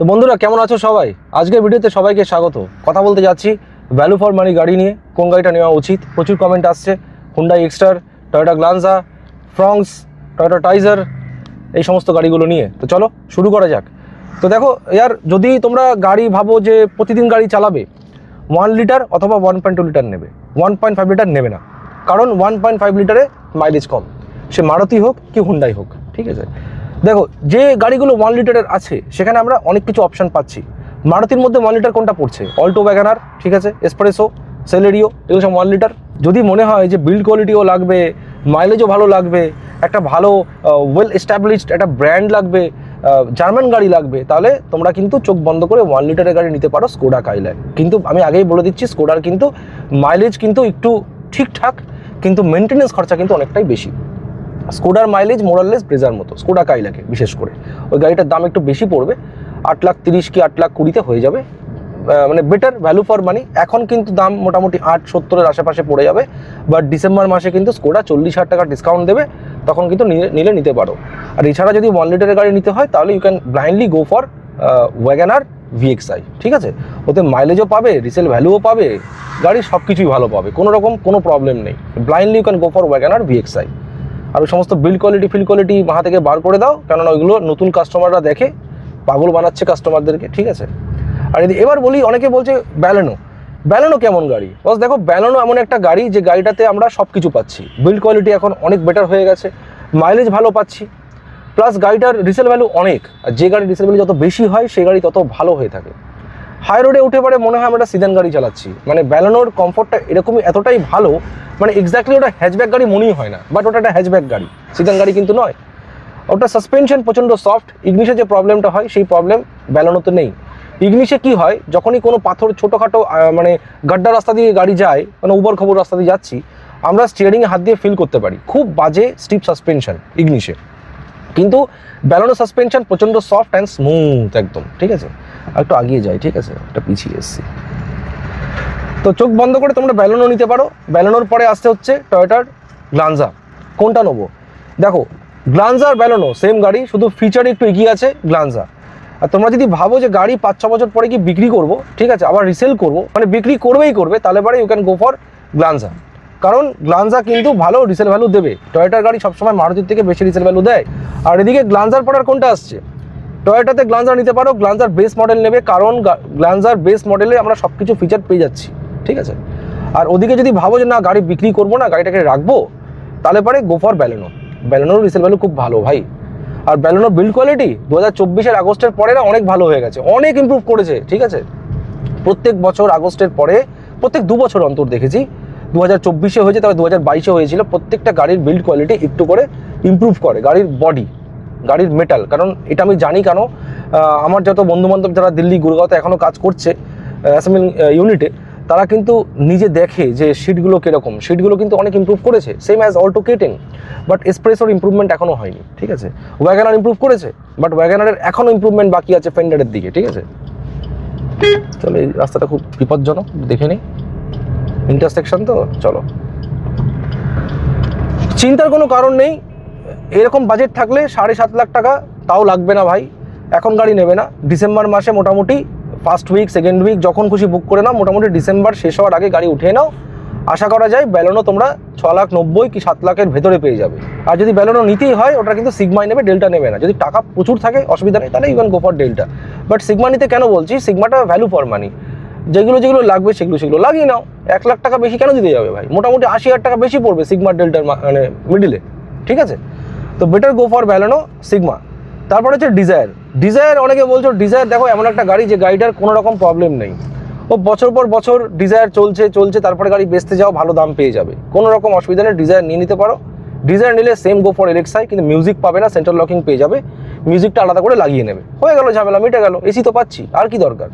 তো বন্ধুরা, কেমন আছো সবাই? আজকের ভিডিওতে সবাইকে স্বাগত। কথা বলতে যাচ্ছি ভ্যালু ফর মানি গাড়ি নিয়ে। কোন গাড়িটা নেওয়া উচিত? প্রচুর কমেন্ট আসছে। Hyundai Exter Toyota Glanza Fronx Toyota Taisor এই সমস্ত গাড়িগুলো নিয়ে। তো চলো, শুরু করা যাক। তো দেখো ইয়ার যদি তোমরা গাড়ি ভাবো যে প্রতিদিন গাড়ি চালাবে ওয়ান লিটার অথবা ওয়ান পয়েন্ট টু লিটার নেবে। ওয়ান পয়েন্ট ফাইভ লিটার নেবে না। কারণ ওয়ান পয়েন্ট ফাইভ লিটারে মাইলেজ কম। সে মারুতি হোক কি হুন্ডাই হোক, ঠিক আছে? দেখো, যে গাড়িগুলো ওয়ান লিটারের আছে, সেখানে আমরা অনেক কিছু অপশান পাচ্ছি। মারুতির মধ্যে ওয়ান লিটার কোনটা পড়ছে? অল্টো ওয়াগানার ঠিক আছে? এসপ্রেসো সেলেরিও এগুলো সব ওয়ান লিটার যদি মনে হয় যে বিল্ড কোয়ালিটিও লাগবে মাইলেজও ভালো লাগবে, একটা ভালো ওয়েল এস্টাবলিশড একটা ব্র্যান্ড লাগবে জার্মান গাড়ি লাগবে, তাহলে তোমরা কিন্তু চোখ বন্ধ করে ওয়ান লিটারের গাড়ি নিতে পারো স্কোডা কাইল্যান্ড কিন্তু আমি আগেই বলে দিচ্ছি স্কোডার কিন্তু মাইলেজ কিন্তু একটু ঠিকঠাক, কিন্তু মেনটেনেন্স খরচা কিন্তু অনেকটাই বেশি। স্কোডার মাইলেজ মোরাললেস ব্রেজার মতো স্কোডা কাইলাকে বিশেষ করে। ওই গাড়িটার দাম একটু বেশি পড়বে, আট লাখ তিরিশ কি আট লাখ কুড়িতে হয়ে যাবে। মানে বেটার ভ্যালু ফর মানি এখন কিন্তু দাম মোটামুটি আট, সত্তরের আশেপাশে পড়ে যাবে বাট ডিসেম্বর মাসে কিন্তু স্কোডা চল্লিশ হাজার টাকা ডিসকাউন্ট দেবে, তখন কিন্তু নিলে- নিতে পারো। আর এছাড়া যদি ওয়ান লিটারের গাড়ি নিতে হয়, তাহলে you can blindly go for WagonR VXI ঠিক আছে? ওতে মাইলেজও পাবে রিসেল ভ্যালুও পাবে, গাড়ি সব কিছুই ভালো পাবে, কোনো রকম কোনো প্রবলেম নেই। Blindly you can go for WagonR VXI আর ওই সমস্ত বিল্ড কোয়ালিটি ফিল কোয়ালিটি মাথা থেকে বার করে দাও, কেননা ওইগুলো নতুন কাস্টমাররা দেখে, পাগল বানাচ্ছে কাস্টমারদেরকে ঠিক আছে? আর যদি এবার বলি, অনেকে বলছে ব্যালেনো ব্যালেনো কেমন গাড়ি? বস দেখো ব্যালেনো এমন একটা গাড়ি যে গাড়িটাতে আমরা সব কিছু পাচ্ছি। বিল্ড কোয়ালিটি এখন অনেক বেটার হয়ে গেছে মাইলেজ ভালো পাচ্ছি প্লাস গাড়িটার রিসেল ভ্যালু অনেক। আর যে গাড়ি রিসেল ভ্যালু যত বেশি হয় সেই গাড়ি তত ভালো হয়ে থাকে। হাই রোডে উঠে পড়ে মনে হয় আমরা সিদান গাড়ি চালাচ্ছি। মানে ব্যালানোর কমফোর্টটা এরকমই এতটাই ভালো মানে এক্স্যাক্টলি ওটা হ্যাচব্যাক গাড়ি মনেই হয় না বাট ওটা একটা হ্যাচব্যাক গাড়ি সিদান গাড়ি কিন্তু নয়। ওটা সাসপেনশন প্রচণ্ড সফট ইগনিশে যে প্রবলেমটা হয়, সেই প্রবলেম ব্যালানোতে নেই। ইগনিশে কি হয়, যখনই কোনো পাথর ছোটোখাটো মানে গাড্ডা রাস্তা দিয়ে গাড়ি যায় মানে উবর খবর রাস্তা দিয়ে যাচ্ছি, আমরা স্টিয়ারিংয়ে হাত দিয়ে ফিল করতে পারি। খুব বাজে স্টিপ সাসপেনশন ইগনিশে কিন্তু ব্যালানো সাসপেনশন প্রচণ্ড সফট অ্যান্ড স্মুথ একদম, ঠিক আছে? আর একটু আগিয়ে যাই ঠিক আছে? একটা পিছিয়ে এসছি। তো চোখ বন্ধ করে তোমরা ব্যালানো নিতে পারো। ব্যালানোর পরে আসতে হচ্ছে টয়োটার গ্লানজা কোনটা নেব? দেখো গ্লানজা আর ব্যালানো সেম গাড়ি, শুধু ফিচারে একটু এগিয়ে আছে গ্লানজা আর তোমরা যদি ভাবো যে গাড়ি পাঁচ, ছ বছর পরে কি বিক্রি করব, ঠিক আছে? আবার রিসেল করব মানে বিক্রি করবেই করবে, তাহলে পরে you can go for Glanza কারণ গ্লানজা কিন্তু ভালো রিসেল ভ্যালু দেবে। টয়োটার গাড়ি সবসময় মারুতির থেকে বেশি রিসেল ভ্যালু দেয়। আর এদিকে গ্লানজার পর আর কোনটা আসছে? টয়োটাতে গ্লান্সার নিতে পারো গ্লান্সার বেস মডেল নেবে, কারণ গ্লান্সার বেস মডেলে আমরা সব কিছু ফিচার পেয়ে যাচ্ছি, ঠিক আছে? আর ওদিকে যদি ভাবো যে না, গাড়ি বিক্রি করব না, গাড়িটাকে রাখব, তাহলে পরে গো ফর ব্যালেনো ব্যালেনোর রিসেল ভ্যালু খুব ভালো ভাই। আর ব্যালেনো বিল্ড কোয়ালিটি দু হাজার চব্বিশের আগস্টের পরে না অনেক ভালো হয়ে গেছে, অনেক ইমপ্রুভ করেছে, ঠিক আছে? প্রত্যেক বছর আগস্টের পরে, প্রত্যেক দু বছর অন্তর দেখেছি দু হাজার চব্বিশে হয়েছে, তবে দু হাজার বাইশে হয়েছিল। প্রত্যেকটা গাড়ির বিল্ড কোয়ালিটি একটু করে ইমপ্রুভ করে, গাড়ির বডি গাড়ির মেটাল কারণ এটা আমি জানি কেন আমার যত বন্ধু বান্ধব যারা দিল্লি, গুরগাঁওতে এখনও কাজ করছে অ্যাসেম্বলি ইউনিটে তারা কিন্তু নিজে দেখে যে সিটগুলো কীরকম। সিটগুলো কিন্তু অনেক ইমপ্রুভ করেছে same as Alto K ten but এক্সপ্রেসোর improvement এখনও হয়নি, ঠিক আছে? ওয়াগানার ইমপ্রুভ করেছে বাট ওয়াগানারের এখনও ইমপ্রুভমেন্ট বাকি আছে ফেন্ডারের দিকে, ঠিক আছে? চলো এই রাস্তাটা খুব বিপজ্জনক, দেখে নিই। ইন্টারসেকশন তো? চলো। চিন্তার কোনো কারণ নেই। এরকম বাজেট থাকলে সাড়ে সাত লাখ টাকা তাও লাগবে না ভাই। এখন গাড়ি নেবে না। ডিসেম্বর মাসে মোটামুটি ফার্স্ট উইক সেকেন্ড উইক যখন খুশি বুক করে নাও। মোটামুটি ডিসেম্বর শেষ হওয়ার আগে গাড়ি উঠিয়ে নাও। আশা করা যায় ব্যালনও তোমরা ছ লাখ নব্বই কি সাত লাখের ভেতরে পেয়ে যাবে। আর যদি ব্যালনও নিতেই হয়, ওটা কিন্তু সিগমাই নেবে, ডেল্টা নেবে না। যদি টাকা প্রচুর থাকে, অসুবিধা নেই, তাহলে even go for Delta but Sigma নিতে কেন বলছি? সিগমাটা ভ্যালু ফর মানি যেগুলো যেগুলো লাগবে সেগুলো সেগুলো লাগিয়ে নাও। এক লাখ টাকা বেশি কেন দিতে যাবে ভাই? মোটামুটি আশি হাজার টাকা বেশি পড়বে সিগমা ডেল্টার মানে মিডিলে ঠিক আছে? তো better go for Baleno Sigma তারপরে হচ্ছে ডিজায়ার ডিজায়ার অনেকে বলছো ডিজায়ার দেখো, এমন একটা গাড়ি যে গাড়িটার কোনো রকম প্রবলেম নেই। ও বছর পর বছর ডিজায়ার চলছে চলছে, তারপরে গাড়ি বেচতে যাও, ভালো দাম পেয়ে যাবে। কোনো রকম অসুবিধা নেই ডিজায়ার নিয়ে নিতে পারো। ডিজায়ার নিলে সেম গো ফর এলেক্সাই কিন্তু মিউজিক পাবে না সেন্ট্রাল লকিং পেয়ে যাবে। মিউজিকটা আলাদা করে লাগিয়ে নেবে। হয়ে গেল ঝামেলা, মিটে গেল এসি তো পাচ্ছি, আর কি দরকার?